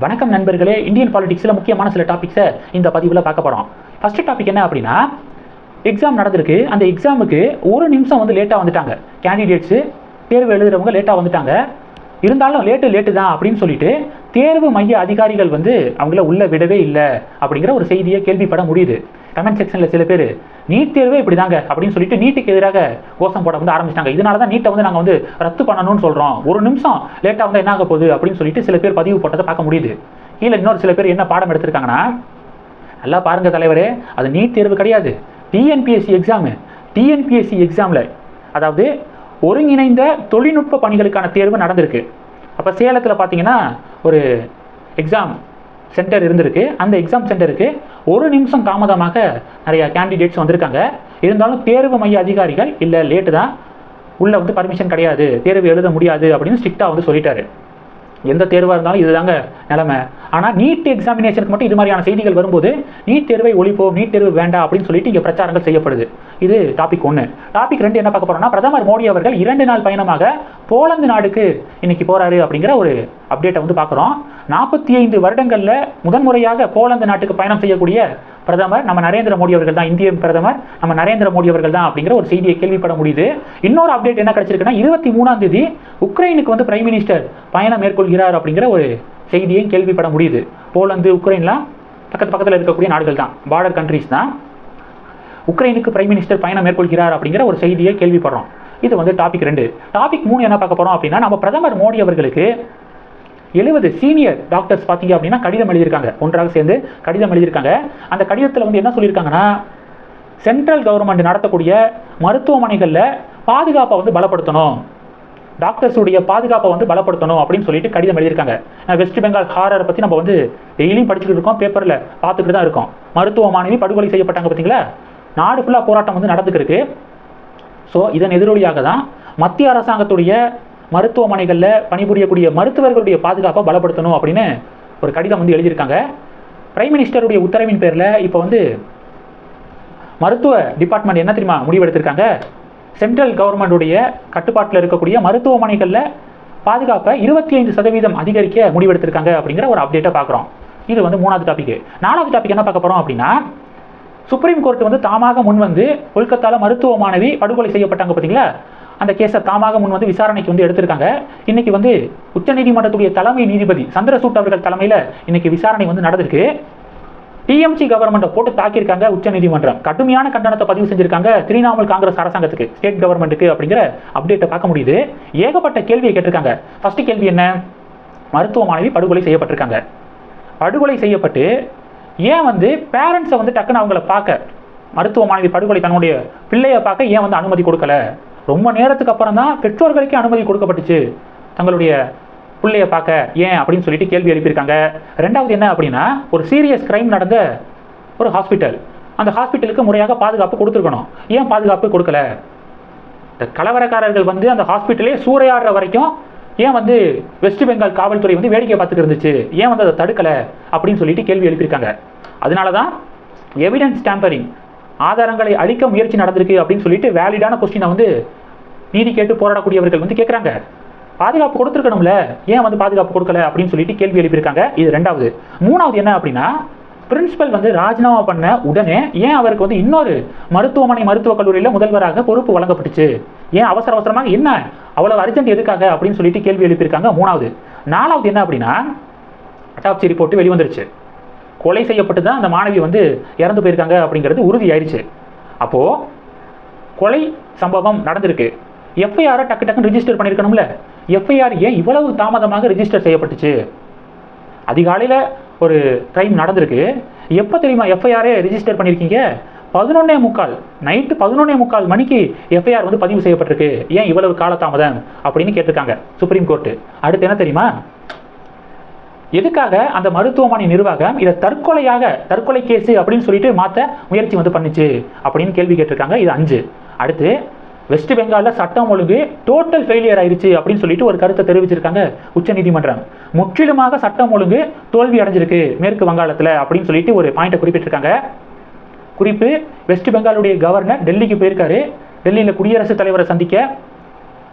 வணக்கம் நண்பர்களே இந்தியன் பாலிடிக்ஸில் முக்கியமான சில டாபிக்ஸை இந்த பதிவில் பார்க்க போகிறோம் ஃபஸ்ட்டு டாபிக் என்ன அப்படின்னா எக்ஸாம் நடந்திருக்கு. அந்த எக்ஸாமுக்கு ஒரு நிமிஷம் வந்து லேட்டாக வந்துட்டாங்க. கேண்டிடேட்ஸு தேர்வு எழுதுகிறவங்க லேட்டாக வந்துட்டாங்க. இருந்தாலும் லேட்டு லேட்டு தான் அப்படின்னு சொல்லிட்டு தேர்வு மைய அதிகாரிகள் வந்து அவங்கள உள்ள விடவே இல்லை அப்படிங்கிற ஒரு செய்தியை கேள்விப்பட முடியுது. கமெண்ட் செக்ஷனில் சில பேர் நீட் தேர்வே இப்படி தாங்க அப்படின்னு சொல்லிட்டு நீட்டுக்கு எதிராக கோஷம் போட வந்து ஆரம்பிச்சிட்டாங்க. இதனால தான் நீட்டை வந்து நாங்கள் வந்து ரத்து பண்ணணும்னு சொல்கிறோம் ஒரு நிமிஷம் லேட்டாக வந்து என்ன ஆக போகுது அப்படின்னு சொல்லிட்டு சில பேர் பதிவு போட்டதை பார்க்க முடியுது. கீழே இன்னொரு சில பேர் என்ன பாடம் எடுத்திருக்காங்கன்னா நல்லா பாருங்க தலைவரே அது நீட் தேர்வு கிடையாது. டிஎன்பிஎஸ்சி எக்ஸாமு டிஎன்பிஎஸ்சி எக்ஸாமில் அதாவது ஒருங்கிணைந்த தொழில்நுட்ப பணிகளுக்கான தேர்வு நடந்திருக்கு. அப்போ சேலத்தில் பார்த்தீங்கன்னா ஒரு எக்ஸாம் சென்டர் இருந்திருக்கு. அந்த எக்ஸாம் சென்டருக்கு ஒரு நிமிஷம் தாமதமாக நிறைய கேண்டிடேட்ஸ் வந்திருக்காங்க. இருந்தாலும் தேர்வு மைய அதிகாரிகள் இல்லை லேட்டு தான். உள்ளே வந்து பர்மிஷன் கிடையாது. தேர்வு எழுத முடியாது அப்படின்னு ஸ்ட்ரிக்டாக வந்து சொல்லிட்டாரு. எந்த தேர்வாக இருந்தாலும் இதுதாங்க நிலைமை. ஆனால் நீட் எக்ஸாமினேஷனுக்கு மட்டும் இது மாதிரியான செய்திகள் வரும்போது நீட் தேர்வை ஒழிப்போம் நீட் தேர்வு வேண்டாம் அப்படின்னு சொல்லிட்டு இங்கே பிரச்சாரங்கள் செய்யப்படுது. இது டாபிக் ஒன்று டாபிக் ரெண்டு என்ன பார்க்க போறோம்னா பிரதமர் மோடி அவர்கள் இரண்டு நாள் பயணமாக போலந்து நாடுக்கு இன்னைக்கு போறாரு அப்படிங்கிற ஒரு அப்டேட்டை வந்து பார்க்குறோம். நாற்பத்தி ஐந்து வருடங்களில் முதன்முறையாக போலந்து நாட்டுக்கு பயணம் செய்யக்கூடிய பிரதமர் நம்ம நரேந்திர மோடி அவர்கள் தான் இந்திய பிரதமர் நம்ம நரேந்திர மோடி அவர்கள் தான் அப்படிங்கிற ஒரு செய்தியை கேள்விப்பட முடியுது. இன்னொரு அப்டேட் என்ன கிடைச்சிருக்குன்னா இருபத்தி மூணாம் தேதி உக்ரைனுக்கு வந்து பிரைம் மினிஸ்டர் பயணம் மேற்கொள்கிறார் அப்படிங்கிற ஒரு செய்தியை கேள்விப்பட முடியுது. போலந்து உக்ரைன்லாம் பக்கத்து பக்கத்தில் இருக்கக்கூடிய நாடுகள் தான் பார்டர் கண்ட்ரிஸ் தான். உக்ரைனுக்கு பிரைம் மினிஸ்டர் பயணம் மேற்கொள்கிறார் அப்படிங்கிற ஒரு செய்தியை கேள்விப்படுறோம். இது வந்து டாபிக் ரெண்டு. டாபிக் மூணு என்ன பார்க்க போகிறோம் அப்படின்னா நம்ம பிரதமர் மோடி அவர்களுக்கு எழுபது சீனியர் டாக்டர்ஸ் பார்த்தீங்க அப்படின்னா கடிதம் எழுதியிருக்காங்க. ஒன்றாக சேர்ந்து கடிதம் எழுதியிருக்காங்க. அந்த கடிதத்தில் வந்து என்ன சொல்லியிருக்காங்கன்னா சென்ட்ரல் கவர்மெண்ட் நடத்தக்கூடிய மருத்துவமனைகளில் பாதுகாப்பை வந்து பலப்படுத்தணும். டாக்டர்ஸுடைய பாதுகாப்பை வந்து பலப்படுத்தணும் அப்படின்னு சொல்லிட்டு கடிதம் எழுதியிருக்காங்க. வெஸ்ட் பெங்கால் ஹாரரை பற்றி நம்ம வந்து டெய்லியும் படிச்சுட்டு இருக்கோம் பேப்பரில் பார்த்துக்கிட்டு தான் இருக்கோம். மருத்துவ மாணவி படுகொலை செய்யப்பட்டாங்க பார்த்தீங்களா நாடு ஃபுல்லாக போராட்டம் வந்து நடந்துக்கிருக்கு ஸோ இதன் எதிரொலியாக தான் மத்திய அரசாங்கத்துடைய மருத்துவமனைகளில் பணிபுரியக்கூடிய மருத்துவர்களுடைய பாதுகாப்பை பலப்படுத்தணும் அப்படின்னு ஒரு கடிதம் வந்து எழுதியிருக்காங்க. பிரைம் மினிஸ்டருடைய உத்தரவின் பேரில் இப்போ வந்து மருத்துவ டிபார்ட்மெண்ட் என்ன தெரியுமா முடிவெடுத்திருக்காங்க? சென்ட்ரல் கவர்மெண்ட்டுடைய கட்டுப்பாட்டில் இருக்கக்கூடிய மருத்துவமனைகளில் பாதுகாப்பை இருபத்தி ஐந்து சதவீதம் அதிகரிக்க முடிவெடுத்திருக்காங்க அப்படிங்கிற ஒரு அப்டேட்டை பார்க்குறோம் இது வந்து மூணாவது டாபிக் நாலாவது டாபிக் என்ன பார்க்க போகிறோம் அப்படின்னா சுப்ரீம் கோர்ட் வந்து தாமாக முன் வந்து கொல்கத்தாவில் மருத்துவ மாணவி படுகொலை செய்யப்பட்டாங்க பார்த்தீங்களா அந்த கேஸை தாமாக முன் வந்து விசாரணைக்கு வந்து எடுத்திருக்காங்க. இன்னைக்கு வந்து உச்சநீதிமன்றத்துடைய தலைமை நீதிபதி சந்திரசூட் அவர்கள் தலைமையில் இன்னைக்கு விசாரணை வந்து நடந்திருக்கு. டிஎம்சி கவர்மெண்ட்டை போட்டு தாக்கியிருக்காங்க உச்சநீதிமன்றம். கடுமையான கண்டனத்தை பதிவு செஞ்சிருக்காங்க திரிணாமுல் காங்கிரஸ் அரசாங்கத்துக்கு ஸ்டேட் கவர்மெண்ட்டுக்கு அப்படிங்கிற அப்டேட்டை பார்க்க முடியுது. ஏகப்பட்ட கேள்வியை கேட்டிருக்காங்க. ஃபர்ஸ்ட் கேள்வி என்ன? மருத்துவ மாணவி படுகொலை செய்யப்பட்டிருக்காங்க. படுகொலை செய்யப்பட்டு ஏன் வந்து பேரண்ட்ஸை வந்து டக்குன்னு அவங்கள பார்க்க? மருத்துவ மாணவி படுகொலை தன்னுடைய பிள்ளையை பார்க்க ஏன் வந்து அனுமதி கொடுக்கல? ரொம்ப நேரத்துக்கு அப்புறம் தான் பெற்றோர்களுக்கே அனுமதி கொடுக்கப்பட்டுச்சு. தங்களுடைய பிள்ளைய பார்க்க ஏன்? அப்படின்னு சொல்லிட்டு கேள்வி எழுப்பியிருக்காங்க. ரெண்டாவது என்ன அப்படின்னா ஒரு சீரியஸ் கிரைம் நடந்த ஒரு ஹாஸ்பிட்டல் அந்த ஹாஸ்பிட்டலுக்கு முறையாக பாதுகாப்பு கொடுத்துருக்கணும். ஏன் பாதுகாப்பு கொடுக்கல? இந்த கலவரக்காரர்கள் வந்து அந்த ஹாஸ்பிட்டலே சூறையாடுற வரைக்கும் ஏன் வந்து வெஸ்ட் பெங்கால் காவல்துறை வந்து வேடிக்கை பார்த்துட்டு இருந்துச்சு? ஏன் வந்து அதை தடுக்கலை? அப்படின்னு சொல்லிட்டு கேள்வி எழுப்பியிருக்காங்க. அதனால தான் எவிடன்ஸ் டேம்பரிங் ஆதாரங்களை அழிக்க முயற்சி நடந்திருக்கு அப்படின்னு சொல்லிட்டு வேலிடான கொஸ்டினை வந்து நீதி கேட்டு போராடக்கூடியவர்கள் வந்து கேட்குறாங்க பாதுகாப்பு கொடுத்துருக்கணும்ல. ஏன் வந்து பாதுகாப்பு கொடுக்கல அப்படின்னு சொல்லிட்டு கேள்வி எழுப்பியிருக்காங்க. இது ரெண்டாவது. மூணாவது என்ன அப்படின்னா பிரின்சிபல் வந்து ராஜினாமா பண்ண உடனே ஏன் அவருக்கு வந்து இன்னொரு மருத்துவமனை மருத்துவக் கல்லூரியில் முதல்வராக பொறுப்பு வழங்கப்பட்டுச்சு? ஏன் அவசர அவசரமாக என்ன? அவ்வளவு அர்ஜென்ட் எதுக்காக அப்படின்னு சொல்லிட்டு கேள்வி எழுப்பியிருக்காங்க மூணாவது. நாலாவது என்ன அப்படின்னா அட்டாப்சி ரிப்போர்ட் வெளிவந்துருச்சு கொலை செய்யப்பட்டு தான் அந்த மாணவி வந்து இறந்து போயிருக்காங்க அப்படிங்கிறது உறுதியாயிருச்சு அப்போது கொலை சம்பவம் நடந்திருக்கு. எஃப்ஐஆரை டக்கு டக்குன்னு ரிஜிஸ்டர் பண்ணியிருக்கணும்ல எஃப்ஐஆர் ஏன் இவ்வளவு தாமதமாக ரிஜிஸ்டர் செய்யப்பட்டுச்சு? அதிகாலையில் ஒரு கிரைம் நடந்திருக்கு. எப்போ தெரியுமா எஃப்ஐஆரே ரிஜிஸ்டர் பண்ணியிருக்கீங்க பதினொன்னே முக்கால் நைட்டு பதினொன்னே முக்கால் மணிக்கு எஃப்ஐஆர் வந்து பதிவு செய்யப்பட்டிருக்கு. ஏன் இவ்வளவு காலதாமதம் அப்படின்னு கேட்டிருக்காங்க. சுப்ரீம் கோர்ட்டு அடுத்து என்ன தெரியுமா? எதுக்காக அந்த மருத்துவமனை நிர்வாகம் இதை தற்கொலையாக தற்கொலை கேஸு அப்படின்னு சொல்லிட்டு மாற்ற முயற்சி வந்து பண்ணுச்சு? அப்படின்னு கேள்வி கேட்டிருக்காங்க. இது அஞ்சு. அடுத்து வெஸ்ட் பெங்காலில் சட்டம் ஒழுங்கு டோட்டல் ஃபெயிலியர் ஆயிடுச்சு அப்படின்னு சொல்லிட்டு ஒரு கருத்தை தெரிவிச்சிருக்காங்க உச்சநீதிமன்றம் முற்றிலுமாக சட்டம் ஒழுங்கு தோல்வி அடைஞ்சிருக்கு மேற்கு வங்காளத்தில் அப்படின்னு சொல்லிட்டு ஒரு பாயிண்ட்டை குறிப்பிட்டிருக்காங்க. குறிப்பு வெஸ்ட் பெங்காலுடைய கவர்னர் டெல்லிக்கு போயிருக்காரு. டெல்லியில் குடியரசுத் தலைவரை சந்திக்க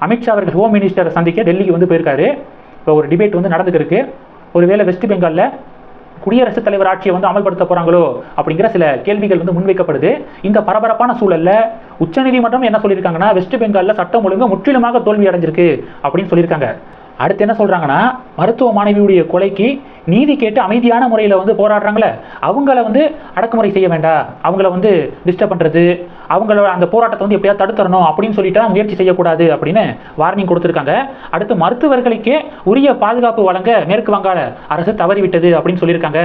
அமித்ஷா அவர்கள் ஹோம் மினிஸ்டரை சந்திக்க டெல்லிக்கு வந்து போயிருக்காரு. இப்போ ஒரு டிபேட் வந்து நடந்துட்டு இருக்கு. ஒருவேளை வெஸ்ட் பெங்காலில் குடியரசுத் தலைவர் ஆட்சியை வந்து அமல்படுத்த போகிறாங்களோ அப்படிங்கிற சில கேள்விகள் வந்து முன்வைக்கப்படுது. இந்த பரபரப்பான சூழலில் உச்சநீதிமன்றம் என்ன சொல்லியிருக்காங்கன்னா வெஸ்ட் பெங்காலில் சட்டம் ஒழுங்கு முற்றிலுமாக தோல்வி அடைஞ்சிருக்கு அப்படின்னு சொல்லியிருக்காங்க. அடுத்து என்ன சொல்கிறாங்கன்னா மருத்துவ மாணவியுடைய கொலைக்கு நீதி கேட்டு அமைதியான முறையில் வந்து போராடுறாங்களே அவங்கள வந்து அடக்குமுறை செய்ய வேண்டாம். அவங்கள வந்து டிஸ்டர்ப் பண்ணுறது அவங்களோட அந்த போராட்டத்தை வந்து எப்படியாவது தடுத்துறணும் அப்படின்னு சொல்லிட்டு முயற்சி செய்யக்கூடாது அப்படின்னு வார்னிங் கொடுத்துருக்காங்க. அடுத்து மருத்துவர்களுக்கே உரிய பாதுகாப்பு வழங்க மேற்கு வங்காள அரசு தவறிவிட்டது அப்படின்னு சொல்லியிருக்காங்க.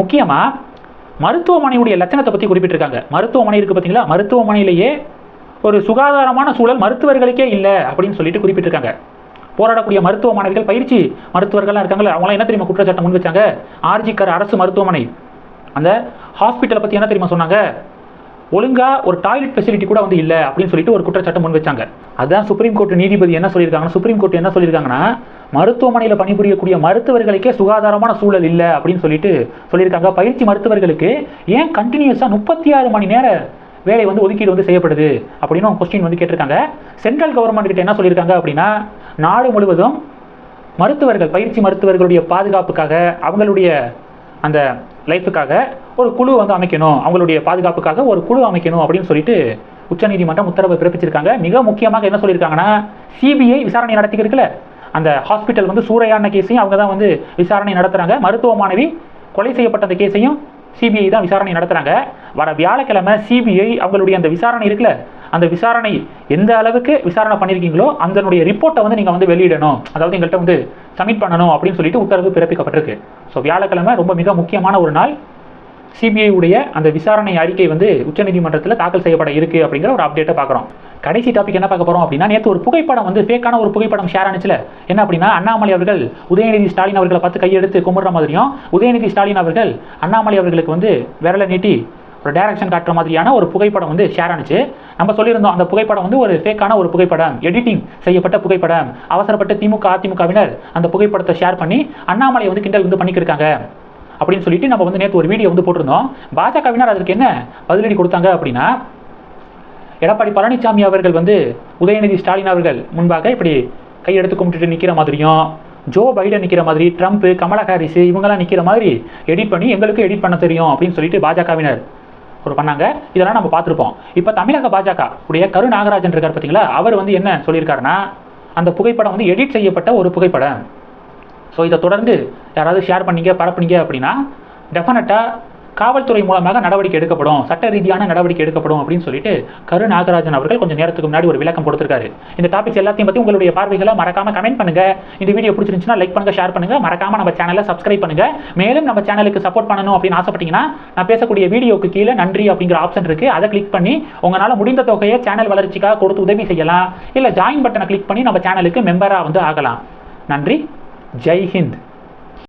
முக்கியமாக மருத்துவமனையுடைய லட்சணத்தை பற்றி குறிப்பிட்டிருக்காங்க. மருத்துவமனை இருக்குது பார்த்தீங்களா மருத்துவமனையிலேயே ஒரு சுகாதாரமான சூழல் மருத்துவர்களுக்கே இல்லை அப்படின்னு சொல்லிட்டு குறிப்பிட்டிருக்காங்க. போராடக்கூடிய மருத்துவ மாணவிகள் பயிற்சி மருத்துவர்கள்லாம் இருக்காங்களே அவங்களாம் என்ன தெரியுமா குற்றச்சாட்டம் முன் வச்சாங்க? ஆர்ஜிக்கர் அரசு மருத்துவமனை. அந்த ஹாஸ்பிட்டலை பற்றி என்ன தெரியுமா சொன்னாங்க? ஒழுங்காக ஒரு டாய்லெட் ஃபெசிலிட்டி கூட வந்து இல்லை அப்படின்னு சொல்லிட்டு ஒரு குற்றச்சாட்டம் முன் வச்சாங்க. அதான் சுப்ரீம் கோர்ட் நீதிபதி என்ன சொல்லியிருக்காங்க சுப்ரீம் கோர்ட் என்ன சொல்லியிருக்காங்கன்னா மருத்துவமனையில் பணிபுரியக்கூடிய மருத்துவர்களுக்கே சுகாதாரமான சூழல் இல்லை அப்படின்னு சொல்லிட்டு சொல்லியிருக்காங்க. பயிற்சி மருத்துவர்களுக்கு ஏன் கண்டினியூஸாக முப்பத்தி ஆறு மணி நேரம் வேலை வந்து ஒதுக்கீடு வந்து செய்யப்படுது அப்படின்னு கொஸ்டின் வந்து கேட்டிருக்காங்க. சென்ட்ரல் கவர்மெண்ட் கிட்ட என்ன சொல்லியிருக்காங்க அப்படின்னா நாடு முழுவதும் மருத்துவர்கள் பயிற்சி மருத்துவர்களுடைய பாதுகாப்புக்காக அவங்களுடைய அந்த லைஃபுக்காக ஒரு குழு வந்து அமைக்கணும். அவங்களுடைய பாதுகாப்புக்காக ஒரு குழு அமைக்கணும் அப்படின்னு சொல்லிட்டு உச்சநீதிமன்றம் உத்தரவு பிறப்பிச்சிருக்காங்க. மிக முக்கியமாக என்ன சொல்லியிருக்காங்கன்னா சிபிஐ விசாரணை நடத்திக்கிறதுல அந்த ஹாஸ்பிட்டல் வந்து சூறையான கேஸையும் அவங்க தான் வந்து விசாரணை நடத்துகிறாங்க மருத்துவ மாணவி கொலை செய்யப்பட்ட அந்த கேஸையும் சிபிஐ தான் விசாரணை நடத்துகிறாங்க வர வியாழக்கிழமை சிபிஐ அவங்களுடைய அந்த விசாரணை இருக்குல்ல அந்த விசாரணை எந்த அளவுக்கு விசாரணை பண்ணியிருக்கீங்களோ அதனுடைய ரிப்போர்ட்டை வந்து நீங்கள் வந்து வெளியிடணும். அதாவது எங்கள்கிட்ட வந்து சப்மிட் பண்ணணும் அப்படின்னு சொல்லிட்டு உத்தரவு பிறப்பிக்கப்பட்டிருக்கு. ஸோ வியாழக்கிழமை ரொம்ப மிக முக்கியமான ஒரு நாள். சிபிஐ உடைய அந்த விசாரணை அறிக்கை வந்து உச்சநீதிமன்றத்தில் தாக்கல் செய்யப்பட இருக்குது அப்படிங்கிற ஒரு அப்டேட்டை பார்க்குறோம் கடைசி டாபிக் என்ன பார்க்க போகிறோம் அப்படின்னா நேற்று ஒரு புகைப்படம் வந்து ஃபேக்கான ஒரு புகைப்படம் ஷேர் ஆனிச்சுல. என்ன அப்படின்னா அண்ணாமலை அவர்கள் உதயநிதி ஸ்டாலின் அவர்களை பார்த்து கையெடுத்து கும்பிடுற மாதிரியும் உதயநிதி ஸ்டாலின் அவர்கள் அண்ணாமலை அவர்களுக்கு வந்து விரலை நீட்டி ஒரு டைரக்ஷன் காட்டுற மாதிரியான ஒரு புகைப்படம் வந்து ஷேர் ஆனிச்சு. நம்ம சொல்லியிருந்தோம் அந்த புகைப்படம் வந்து ஒரு ஃபேக்கான ஒரு புகைப்படம் எடிட்டிங் செய்யப்பட்ட புகைப்படம். அவசரப்பட்டு திமுக அதிமுகவினர் அந்த புகைப்படத்தை ஷேர் பண்ணி அண்ணாமலை வந்து கிண்டல் வந்து பண்ணிக்கிருக்காங்க அப்படின்னு சொல்லிட்டு நம்ம வந்து நேற்று ஒரு வீடியோ வந்து போட்டிருந்தோம். பாஜகவினர் அதற்கு என்ன பதிலடி கொடுத்தாங்க அப்படின்னா எடப்பாடி பழனிசாமி அவர்கள் வந்து உதயநிதி ஸ்டாலின் அவர்கள் முன்பாக இப்படி கையெடுத்து கும்பிட்டுட்டு நிற்கிற மாதிரியும் ஜோ பைடன் நிற்கிற மாதிரி ட்ரம்ப் கமலா ஹாரிஸ் இவங்கெல்லாம் நிற்கிற மாதிரி எடிட் பண்ணி எங்களுக்கு எடிட் பண்ண தெரியும் அப்படின்னு சொல்லிட்டு பாஜகவினர் ஒரு பண்ணாங்க. இதெல்லாம் நம்ம பார்த்துருப்போம். இப்போ தமிழக பாஜக உடைய கரு நாகராஜன் இருக்கார் பார்த்தீங்களா அவர் வந்து என்ன சொல்லியிருக்காருன்னா அந்த புகைப்படம் வந்து எடிட் செய்யப்பட்ட ஒரு புகைப்படம். ஸோ இதை தொடர்ந்து யாராவது ஷேர் பண்ணீங்க பரப்புனீங்க அப்படின்னா டெஃபினட்டாக காவல்துறை மூலமாக நடவடிக்கை எடுக்கப்படும். சட்ட ரீதியான நடவடிக்கை எடுக்கப்படும் அப்படின்னு சொல்லிட்டு கரு நாகராஜன் அவர்கள் கொஞ்சம் நேரத்துக்கு முன்னாடி ஒரு விளக்கம் கொடுத்துருக்காரு. இந்த டாபிக்ஸ் எல்லாத்தையும் பற்றி உங்களுடைய பார்வைகளை மறக்காம கமெண்ட் பண்ணுங்க. இந்த வீடியோ பிடிச்சிருந்துச்சுன்னா லைக் பண்ணுங்க ஷேர் பண்ணுங்க. மறக்காம நம்ம சேனலை சப்ஸ்கிரைப் பண்ணுங்க. மேலும் நம்ம சேனலுக்கு சப்போர்ட் பண்ணணும் அப்படின்னு ஆசைப்பட்டீங்கன்னா நான் பேசக்கூடிய வீடியோக்கு கீழே நன்றி அப்படிங்கிற ஆப்ஷன் இருக்கு. அதை கிளிக் பண்ணி உங்களால் முடிந்த தொகையை சேனல் வளர்ச்சிக்காக கொடுத்து உதவி செய்யலாம். இல்லை ஜாயின் பட்டனை கிளிக் பண்ணி நம்ம சேனலுக்கு மெம்பராக வந்து ஆகலாம். நன்றி. Jai Hind.